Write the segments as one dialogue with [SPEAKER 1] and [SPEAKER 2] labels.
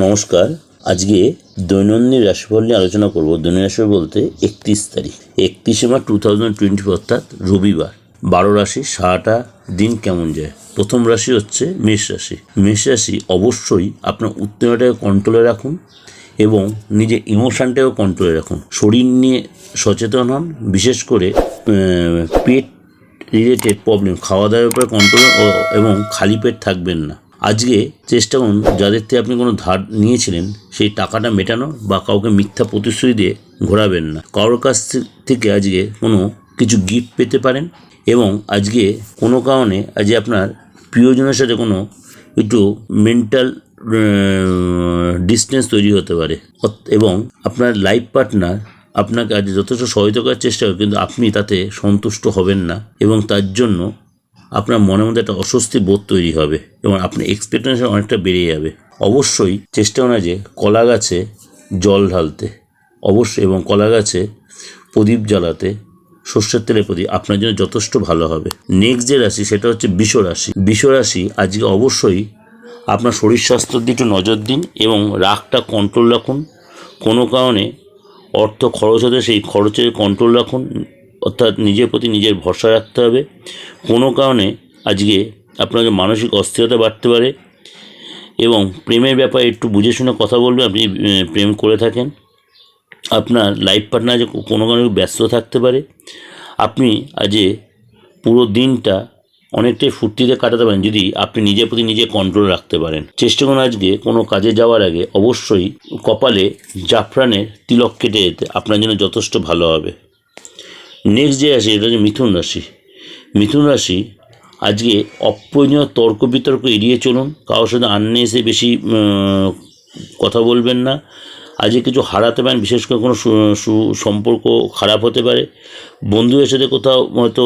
[SPEAKER 1] নমস্কার। আজকে দৈনন্দিন রাশিফল নিয়ে আলোচনা করব। দৈনন্দিন রাশিফল বলতে একত্রিশ তারিখ। একত্রিশে মার্চ টু থাউজেন্ড টোয়েন্টি অর্থাৎ রবিবার। বারো রাশি, সারাটা দিন কেমন যায়? প্রথম রাশি হচ্ছে মেষ রাশি। মেষ রাশি অবশ্যই আপনার উত্তেজনাটাকে কন্ট্রোলে রাখুন এবং নিজের ইমোশনটাকেও কন্ট্রোলে রাখুন। শরীর নিয়ে সচেতন হন, বিশেষ করে পেট রিলেটেড প্রবলেম খাওয়া দাওয়ার উপরে কন্ট্রোল এবং খালি পেট থাকবেন না। আজকে চেষ্টা করুন, যাদের থেকে আপনি কোনো ধার নিয়েছিলেন, সেই টাকাটা মেটানো বা কাউকে মিথ্যা প্রতিশ্রুতি দিয়ে ঘোরাবেন না। কারোর কাছ থেকে আজকে কোনো কিছু গিফট পেতে পারেন এবং আজকে কোনো কারণে আজকে আপনার প্রিয়জনের সাথে কোনো একটু মেন্টাল ডিস্টেন্স তৈরি হতে পারে। এবং আপনার লাইফ পার্টনার আপনাকে আজ যথেষ্ট সহায়তা করার চেষ্টা করে কিন্তু আপনি তাতে সন্তুষ্ট হবেন না। এবং তার জন্য আপনার মনের মধ্যে একটা অস্বস্তি বোধ তৈরি হবে এবং আপনার এক্সপেকটেশন অনেকটা বেড়ে যাবে। অবশ্যই চেষ্টা করা যে কলা গাছে জল ঢালতে। অবশ্যই এবং কলা গাছে প্রদীপ জ্বালাতে, সর্ষের তেলের প্রদীপ আপনার জন্য যথেষ্ট ভালো হবে। নেক্সট যে রাশি সেটা হচ্ছে বিষ রাশি। বিষ রাশি আজকে অবশ্যই আপনার শরীর স্বাস্থ্যের দিকে নজর দিন এবং রাগটা কন্ট্রোল রাখুন। কোনো কারণে অর্থ খরচ হতে সেই খরচের কন্ট্রোল রাখুন। অর্থাৎ নিজের প্রতি নিজের ভরসা রাখতে হবে। কোনো কারণে আজকে আপনাদের মানসিক অস্থিরতা বাড়তে পারে এবং প্রেমের ব্যাপারে একটু বুঝে শুনে কথা বলবেন, আপনি প্রেম করে থাকেন। আপনার লাইফ পার্টনার যে কোনো কারণে ব্যস্ত থাকতে পারে। আপনি আজকে পুরো দিনটা অনেকটাই ফুর্তিতে কাটাতে পারেন, যদি আপনি নিজের প্রতি নিজে কন্ট্রোল রাখতে পারেন। চেষ্টা করুন আজকে কোনো কাজে যাওয়ার আগে অবশ্যই কপালে জাফরানের তিলক কেটে যেতে আপনার জন্য যথেষ্ট ভালো হবে। নেক্সট যে রাশি এটা হচ্ছে মিথুন রাশি। মিথুন রাশি, আজকে অপ্রয়োজনীয় তর্ক বিতর্ক এড়িয়ে চলুন, কারোর সাথে আন্নে এসে বেশি কথা বলবেন না। আজকে কিছু হারাতে পারেন, বিশেষ করে কোনো সম্পর্ক খারাপ হতে পারে। বন্ধুদের সাথে কোথাও হয়তো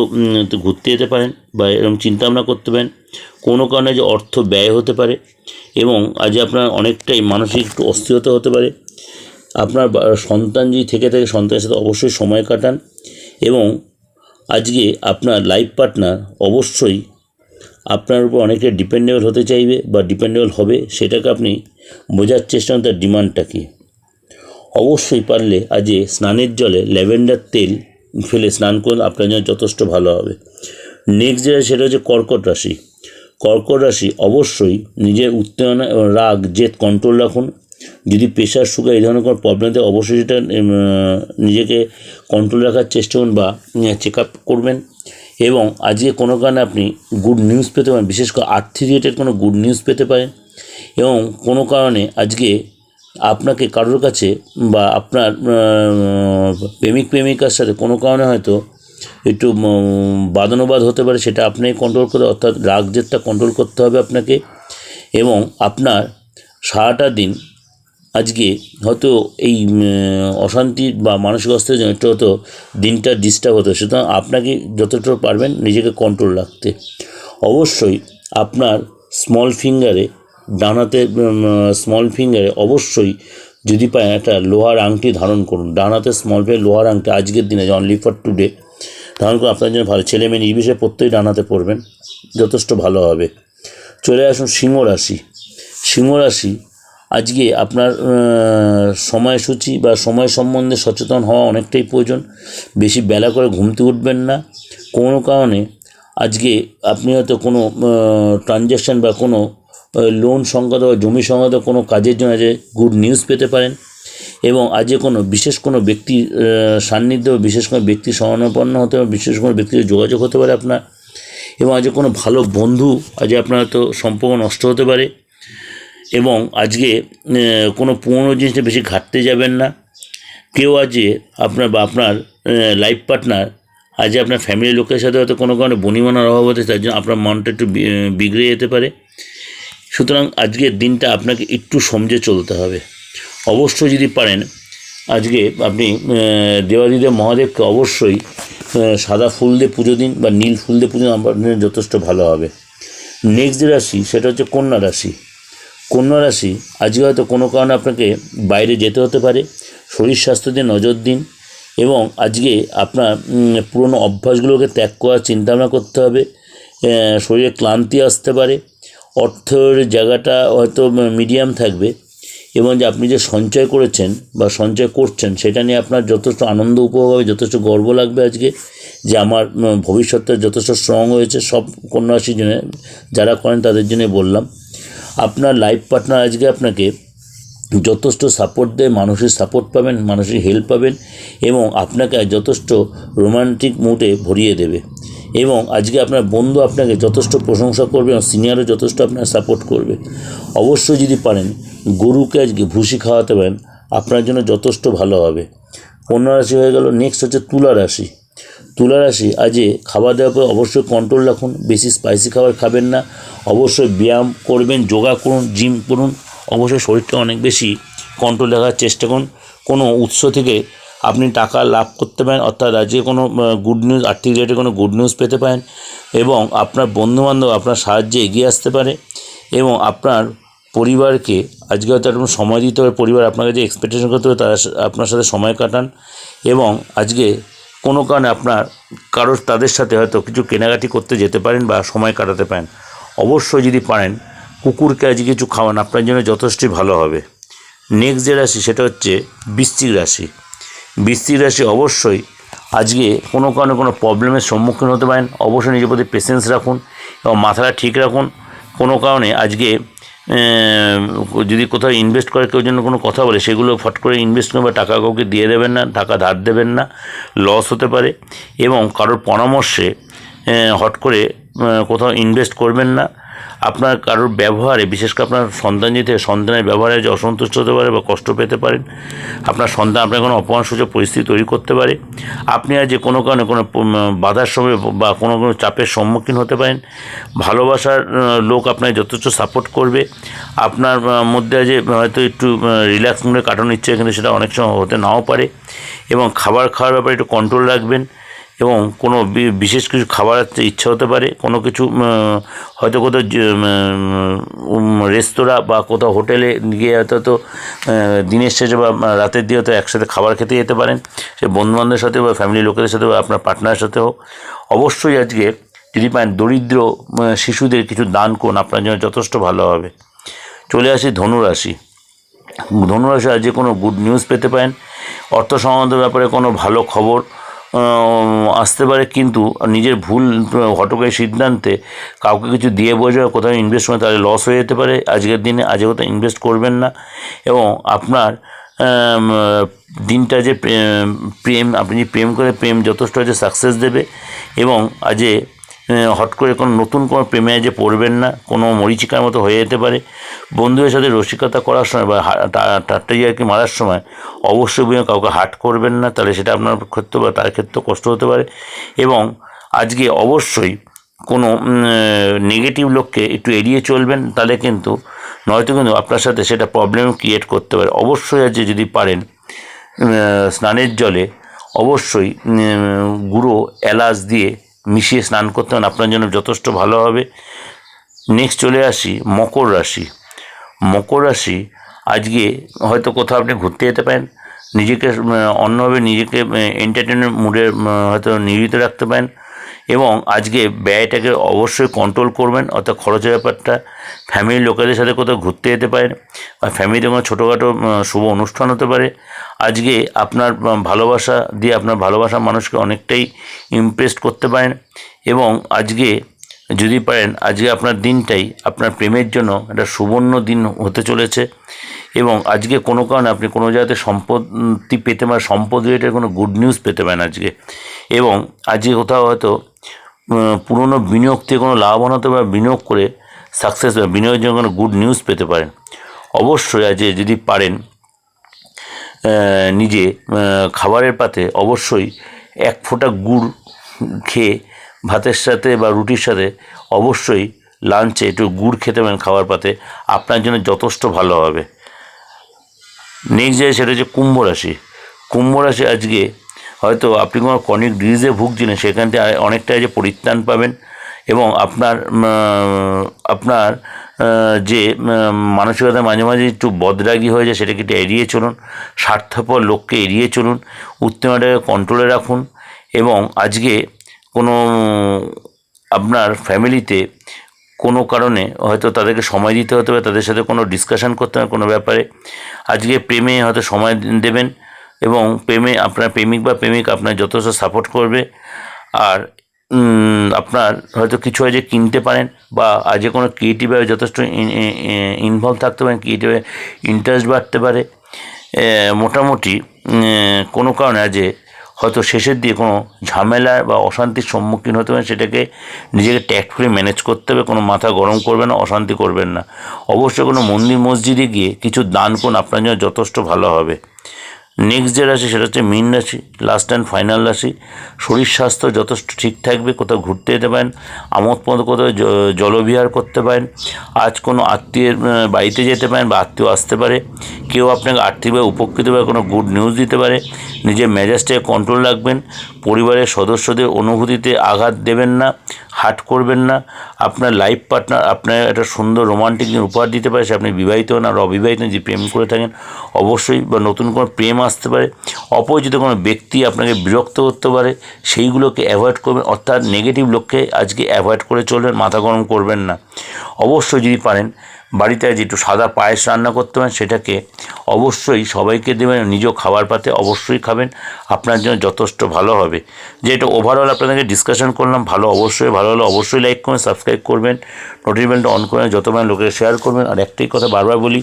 [SPEAKER 1] ঘুরতে যেতে পারেন বা এরকম চিন্তাভাবনা করতে পারেন। কোনো কারণে যে অর্থ ব্যয় হতে পারে এবং আজ আপনার অনেকটাই মানসিক একটু অস্থিরতা হতে পারে। আপনার সন্তান যদি থেকে থাকে, সন্তানের সাথে অবশ্যই সময় কাটান। এবং আজকে আপনার লাইফ পার্টনার অবশ্যই আপনার উপর অনেকটা ডিপেন্ডেবল হতে চাইবে বা ডিপেন্ডেবল হবে, সেটাকে আপনি বোঝার চেষ্টা করুন তার ডিমান্ডটা কী অবশ্যই পারলে আজকে স্নানের জলে ল্যাভেন্ডার তেল ফেলে স্নান করুন, আপনার জন্য যথেষ্ট ভালো হবে। নেক্সট যেটা, সেটা হচ্ছে কর্কট রাশি। কর্কট রাশি অবশ্যই নিজের উত্তেজনা এবং রাগ, জেদ কন্ট্রোল রাখুন। যদি প্রেশার সুগার এই ধরনের কোনো প্রবলেম থাকে, অবশ্যই সেটা নিজেকে কন্ট্রোল রাখার চেষ্টা করুন বা চেক আপ করবেন। এবং আজকে কোনো কারণে আপনি গুড নিউজ পেতে পারেন, বিশেষ করে আর্থিক রিলেটেড কোনো গুড নিউজ পেতে পারেন। এবং কোনো কারণে আজকে আপনাকে কারোর কাছে বা আপনার প্রেমিক, প্রেমিকার সাথে কোনো কারণে হয়তো একটু বাদানুবাদ হতে পারে, সেটা আপনাকে কন্ট্রোল করে, অর্থাৎ রাগ জেদটা কন্ট্রোল করতে হবে আপনাকে। এবং আপনার সারাটা দিন আজকে হয়তো এই অশান্তি বা মানসিক অস্থিরের জন্য একটু হয়তো দিনটা ডিস্টার্ব হতো সুতরাং আপনাকে যতটা পারবেন নিজেকে কন্ট্রোল রাখতে। অবশ্যই আপনার স্মল ফিঙ্গারে ডানাতে স্মল ফিঙ্গারে অবশ্যই যদি পায় একটা লোহার আংটি ধারণ করুন। ডানাতে স্মল ফিঙ্গার লোহার আংটি, আজকের দিনে অনলি ফর টুডে ধারণ করুন। আপনার জন্য ভালো। ছেলে মেয়ে নির্বিশেষে প্রত্যেক ডানাতে পড়বেন যথেষ্ট ভালো হবে। চলে আসুন সিংহ রাশি সিংহ রাশি আজকে আপনার সময়সূচি বা সময় সম্বন্ধে সচেতন হওয়া অনেকটাই প্রয়োজন। বেশি বেলা করে ঘুমতে উঠবেন না। কোনো কারণে আজকে আপনি হয়তো কোনো ট্রানজ্যাকশান বা কোনো লোন সংক্রান্ত বা জমি সংক্রান্ত কোনো কাজের জন্য যে গুড নিউজ পেতে পারেন এবং আজকে কোনো বিশেষ কোনো ব্যক্তির সান্নিধ্য বিশেষ কোনো ব্যক্তির শরণাপন্ন হতে পারে, বিশেষ কোনো ব্যক্তির যোগাযোগ হতে পারে আপনার এবং আজকে কোনো ভালো বন্ধু আজ আপনার হয়তো সম্পর্ক নষ্ট হতে পারে। এবং আজকে কোনো পুরনো জিনিসটা বেশি ঘাটতে যাবেন না। কেউ আজকে আপনার বা আপনার লাইফ পার্টনার আজ আপনার ফ্যামিলির লোকের সাথে হয়তো কোনো কারণে বনিমানার অভাব হতে, তার জন্য আপনার মনটা একটু বিগড়ে যেতে পারে। সুতরাং আজকের দিনটা আপনাকে একটু সমঝে চলতে হবে। অবশ্যই যদি পারেন, আজকে আপনি দেওয়ালিদেব মহাদেবকে অবশ্যই সাদা ফুল দিয়ে পুজো দিন বা নীল ফুল দিয়ে পুজো দিন, আপনার যথেষ্ট ভালো হবে। নেক্সট যে রাশি, সেটা হচ্ছে কন্যা রাশি। কন্যা রাশি আজকে হয়তো কোনো কারণে আপনাকে বাইরে যেতে হতে পারে শরীর স্বাস্থ্য দিয়ে নজর দিন এবং আজকে আপনার পুরনো অভ্যাসগুলোকে ত্যাগ করার চিন্তাভাবনা করতে হবে শরীরে ক্লান্তি আসতে পারে অর্থের জায়গাটা হয়তো মিডিয়াম থাকবে এবং যে আপনি যে সঞ্চয় করেছেন বা সঞ্চয় করছেন সেটা নিয়ে আপনার যথেষ্ট আনন্দ উপভোগ হবে যথেষ্ট গর্ব লাগবে আজকে যে আমার উম, ভবিষ্যৎটা যথেষ্ট স্ট্রং হয়েছে সব কন্যা রাশির জন্য যারা করেন তাদের জন্য বললাম। আপনার লাইফ পার্টনার আজকে আপনাকে যথেষ্ট সাপোর্ট দেয়, মানুষের সাপোর্ট পাবেন, মানুষের হেল্প পাবেন এবং আপনাকে যথেষ্ট রোমান্টিক মুডে ভরিয়ে দেবে। এবং আজকে আপনার বন্ধু আপনাকে যথেষ্ট প্রশংসা করবে এবং সিনিয়রও যথেষ্ট আপনার সাপোর্ট করবে। অবশ্যই যদি পারেন, গরুকে আজকে ভুসি খাওয়াতে পারেন, আপনার জন্য যথেষ্ট ভালো হবে। কন্যা রাশি হয়ে গেল নেক্সট হচ্ছে তুলা রাশি। তুলা রাশি আজকে খাবার দাওয়ার পর অবশ্যই কন্ট্রোল রাখুন, বেশি স্পাইসি খাবার খাবেন না, অবশ্যই ব্যায়াম করবেন, যোগা করুন জিম করুন, অবশ্যই শরীরটা অনেক বেশি কন্ট্রোল রাখার চেষ্টা করুন। কোনো উৎস থেকে আপনি টাকা লাভ করতে পারেন, অর্থাৎ আজকে কোনো গুড নিউজ আর্থিক রিলেটেড কোনো গুড নিউজ পেতে পারেন এবং আপনার বন্ধুবান্ধব আপনার সাহায্যে এগিয়ে আসতে পারে এবং আপনার পরিবারকে, আজকে হয়তো একটু সময় দিতে হবে, পরিবার আপনাকে যে এক্সপেকটেশন করতে হবে, তারা আপনার সাথে সময় কাটান এবং আজকে কোনো কারণে আপনার কারোর তাদের সাথে হয়তো কিছু কেনাকাটি করতে যেতে পারেন বা সময় কাটাতে পারেন। অবশ্যই যদি পারেন, কুকুরকে আজকে কিছু খাওয়ান, আপনার জন্য যথেষ্টই ভালো হবে। নেক্সট যে রাশি, সেটা হচ্ছে বৃশ্চিক রাশি। বৃশ্চিক রাশি অবশ্যই আজকে কোনো কারণে কোনো প্রবলেমের সম্মুখীন হতে পারেন। অবশ্যই নিজের প্রতি পেশেন্স রাখুন এবং মাথাটা ঠিক রাখুন। কোনো কারণে আজকে যদি কোথাও ইনভেস্ট করে, কেউ জন্য কোনো কথা বলে, সেগুলো ফট করে ইনভেস্ট করবে, টাকা কাউকে দিয়ে দেবেন না, টাকা ধার দেবেন না লস হতে পারে। এবং কারোর পরামর্শে হট করে কোথাও ইনভেস্ট করবেন না আপনার কারোর ব্যবহারে, বিশেষ করে আপনার সন্তান যেতে সন্তানের ব্যবহারে যে অসন্তুষ্ট হতে পারে বা কষ্ট পেতে পারেন, আপনার সন্তান আপনার কোনো অপমানসূচক পরিস্থিতি তৈরি করতে পারে, আপনি আজ যে কোনো কারণে কোনো বাধার সময় বা কোনো কোনো চাপের সম্মুখীন হতে পারেন, ভালোবাসার লোক আপনাকে যথেষ্ট সাপোর্ট করবে, আপনার মধ্যে যে হয়তো একটু রিল্যাক্স মুডে কাটানোর ইচ্ছে কিন্তু সেটা অনেক সময় হতে নাও পারে, এবং খাবার খাওয়ার ব্যাপারে একটু কন্ট্রোল রাখবেন এবং কোনো বিশেষ কিছু খাবার ইচ্ছা হতে পারে, কোনো কিছু হয়তো কোথাও রেস্তোরাঁ বা কোথাও হোটেলে গিয়ে হয়তো দিনের শেষে বা রাতের দিয়ে হয়তো একসাথে খাবার খেতে যেতে পারেন। সে বন্ধুবান্ধবের সাথে বা ফ্যামিলি লোকেদের সাথে বা আপনার পার্টনারের সাথে হোক অবশ্যই আজকে যদি পান দরিদ্র শিশুদের কিছু দান করুন, আপনার জন্য যথেষ্ট ভালো হবে। চলে আসি ধনুরাশি। ধনুরাশি আজকে কোনো গুড নিউজ পেতে পারেন। অর্থ সংক্রান্ত ব্যাপারে কোনো ভালো খবর আসতে পারে, কিন্তু নিজের ভুল ঘটকের সিদ্ধান্তে কাউকে কিছু দিয়ে বোঝা কোথাও ইনভেস্ট করে তাহলে লস হয়ে যেতে পারে। আজকের দিনে আজকে কোথাও ইনভেস্ট করবেন না। এবং আপনার দিনটা যে প্রেম, আপনি যে প্রেম করে, প্রেম যথেষ্ট যে সাকসেস দেবে। এবং আজে হট করে কোনো নতুন কোনো প্রেমে যে পড়বেন না, কোনো মরিচিকার মতো হয়ে যেতে পারে। বন্ধুদের সাথে রসিকতা করার সময় বা হা- টা- ঠাট্টাই আর কি মারার সময় অবশ্যই কাউকে হাট করবেন না, তাহলে সেটা আপনার ক্ষেত্রে বা তার ক্ষেত্রে কষ্ট হতে পারে। এবং আজকে অবশ্যই কোনো নেগেটিভ লোককে একটু এড়িয়ে চলবেন, তাহলে কিন্তু নয়তো কিন্তু আপনার সাথে সেটা প্রবলেম ক্রিয়েট করতে পারে। অবশ্যই আজকে যদি পারেন স্নানের জলে অবশ্যই গুঁড়ো এলাচ দিয়ে মিশিয়ে স্নান করতে হবে, আপনার জন্য যথেষ্ট ভালো হবে। নেক্সট চলে আসি, মকর রাশি। মকর রাশি, আজকে হয়তো কোথাও আপনি ঘুরতে যেতে পারেন, নিজেকে অন্যভাবে নিজেকে এন্টারটেনমেন্ট মুডে হয়তো নিয়োজিত রাখতে পারেন। এবং আজকে ব্যয়টাকে অবশ্যই কন্ট্রোল করবেন, অর্থাৎ খরচের ব্যাপারটা ফ্যামিলির লোকেদের সাথে কোথাও ঘুরতে যেতে পারেন বা ফ্যামিলিতে কোনো ছোটোখাটো শুভ অনুষ্ঠান হতে পারে। আজকে আপনার ভালোবাসা দিয়ে আপনার ভালোবাসা মানুষকে অনেকটাই ইমপ্রেস করতে পারেন এবং আজকে যদি পারেন, আজকে আপনার দিনটাই আপনার প্রেমের জন্য একটা সুবর্ণ দিন হতে চলেছে। এবং আজকে কোনো কারণে আপনি কোনো জায়গাতে সম্পত্তি পেতে পারেন সম্পদ রিলেটেড কোনো গুড নিউজ পেতে পারেন আজকে। এবং আজকে কোথাও হয়তো পুরনো বিনিয়োগ থেকে কোনো লাভবান হতে বা বিনিয়োগ করে সাকসেস বা বিনিয়োগের জন্য কোনো গুড নিউজ পেতে পারেন। অবশ্যই আজকে যদি পারেন নিজে খাবারের পাতে অবশ্যই এক ফোঁটা গুড় খেয়ে ভাতের সাথে বা রুটির সাথে অবশ্যই লাঞ্চে একটু গুড় খেতে পারেন খাবার পাতে। আপনার জন্য যথেষ্ট ভালো হবে। নেক্সট যে সেটা হচ্ছে কুম্ভ রাশি। কুম্ভ রাশি আজকে হয়তো আপনি কোনো কনিক ডিজিজে ভুগছিলেন, সেখান থেকে অনেকটা যে পরিত্রাণ পাবেন এবং আপনার আপনার যে মানসিকতা মাঝে মাঝে একটু বদরাগী হয়ে যায়, সেটাকে একটু এড়িয়ে চলুন, স্বার্থপর লোককে এড়িয়ে চলুন, উত্তেজনাটাকে কন্ট্রোলে রাখুন এবং আজকে কোনো আপনার ফ্যামিলিতে কোনো কারণে হয়তো তাদেরকে সময় দিতে হতে পারে, তাদের সাথে কোনো ডিসকাশন করতে হবে কোনো ব্যাপারে। আজকে প্রেমে হয়তো সময় দেবেন এবং প্রেমে আপনার প্রেমিক বা প্রেমিক আপনার যথেষ্ট সাপোর্ট করবে। আর আপনার হয়তো কিছু আছে কিনতে পারেন বা আজকে কোনো ক্রিয়েটিভভাবে যথেষ্ট ইনভলভ থাকতে পারেন ক্রিয়েটিভে ইন্টারেস্ট বাড়তে পারে। মোটামুটি কোনো কারণে আজকে হয়তো শেষের দিকে কোনো ঝামেলা বা অশান্তির সম্মুখীন হতে হবে, সেটাকে নিজেকে ট্যাক্টফুলি ম্যানেজ করতে হবে, কোনো মাথা গরম করবে না, অশান্তি করবেন না। অবশ্যই কোনো মন্দির মসজিদে গিয়ে কিছু দান করুন, আপনার জন্য যথেষ্ট ভালো হবে। নেক্সট যে রাশি সেটা হচ্ছে মিন রাশি লাস্ট অ্যান্ড ফাইনাল রাশি। শরীর স্বাস্থ্য যথেষ্ট ঠিক থাকবে, কোথাও ঘুরতে যেতে পারেন, আমোদ পদ কোথাও জলবিহার করতে পারেন, আজ কোনো আত্মীয়ের বাড়িতে যেতে পারেন বা আত্মীয় আসতে পারে, কেউ আপনাকে আর্থিকভাবে উপকৃত হবে কোনো গুড নিউজ দিতে পারে, নিজের মেজাজটাকে কন্ট্রোল রাখবেন পরিবারের সদস্যদের অনুভূতিতে আঘাত দেবেন না, হাট করবেন না। আপনার লাইফ পার্টনার আপনার একটা সুন্দর রোমান্টিক উপহার দিতে পারে, সে আপনি বিবাহিত হন আর অবিবাহিত যে প্রেম করে থাকেন, অবশ্যই বা নতুন কোনো প্রেম আসতে পারে। অপরিচিত কোনো ব্যক্তি আপনাকে বিরক্ত করতে পারে, সেইগুলোকে অ্যাভয়েড করবেন। অর্থাৎ নেগেটিভ লোককে আজকে অ্যাভয়েড করে চলবেন, মাথা গরম করবেন না। অবশ্যই যদি পারেন বাড়িতে একটু সাদা পায়েস রান্না করতে পারেন, সেটাকে অবশ্যই সবাইকে দেবেন নিজ খাবার পাতে অবশ্যই খাবেন, আপনার জন্য যথেষ্ট ভালো হবে। যেটা ওভারঅল আপনাদেরকে ডিসকাশন করলাম, ভালো অবশ্যই, ভালো হলে অবশ্যই লাইক করবেন সাবস্ক্রাইব করবেন নোটিফিকেশনটা অন করে যত মানে লোকের শেয়ার করবেন। আর একটাই কথা বারবার বলি,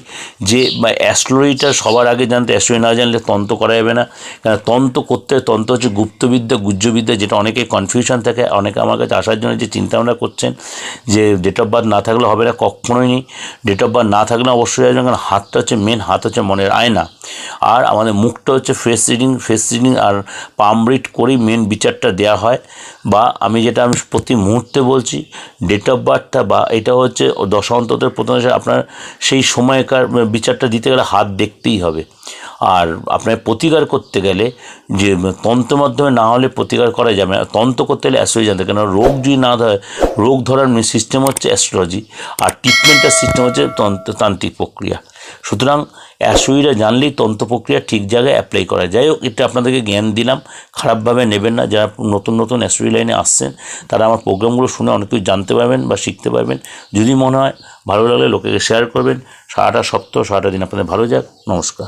[SPEAKER 1] যে অ্যাস্ট্রোলজিটা সবার আগে জানতে অ্যাস্ট্রোলজি না জানলে তন্ত্র করা যাবে না। কেন তন্ত্র করতে তন্ত্র হচ্ছে গুপ্তবিদ্যা গুজ্জবিদ্যা যেটা অনেকে কনফিউশন থাকে। অনেকে আমার কাছে আসার জন্য যে চিন্তাভাবনা করছেন, যে ডেট অফ বার্থ না থাকলে হবে না, কখনোই নেই। ডেট অফ বার্থ না থাকলে অবশ্যই আসবেন কারণ হাতটা হচ্ছে মেন হাত হচ্ছে মনের আয়না। আর আমাদের মুখটা হচ্ছে ফেস রিডিং ফেস রিডিং আর পাম রিড করেই মেন বিচারটা দেওয়া হয়। বা আমি যেটা আমি প্রতি মুহূর্তে বলছি ডেট অফ বার্থটা বা এটা হচ্ছে দশ অন্তত প্রথম আপনার সেই সময়কার বিচারটা দিতে গেলে হাত দেখতেই হবে। আর আপনার প্রতিকার করতে গেলে যে তন্ত্র মাধ্যমে না হলে প্রতিকার করা যাবে না। তন্ত্র করতে গেলে অ্যাস্ট্রোলজি জানতে। কেন রোগ যদি না ধরে, রোগ ধরার সিস্টেম হচ্ছে অ্যাস্ট্রোলজি আর ট্রিটমেন্টের সিস্টেম হচ্ছে তন্ত্র, তান্ত্রিক প্রক্রিয়া। সুতরাং অ্যাস্ট্রোলজিটা জানলেই তন্ত্র প্রক্রিয়া ঠিক জায়গায় অ্যাপ্লাই করা যায়। হোক, এটা আপনাদেরকে জ্ঞান দিলাম। খারাপভাবে নেবেন না। যারা নতুন নতুন অ্যাস্ট্রোলজি লাইনে আসছেন, তারা আমার প্রোগ্রামগুলো শুনে অনেক কিছু জানতে পারবেন বা শিখতে পারবেন। যদি মনে হয় ভালো লাগলে লোকেকে শেয়ার করবেন। সারাটা সপ্তাহ, সারাটা দিন আপনাদের ভালো যাক। নমস্কার।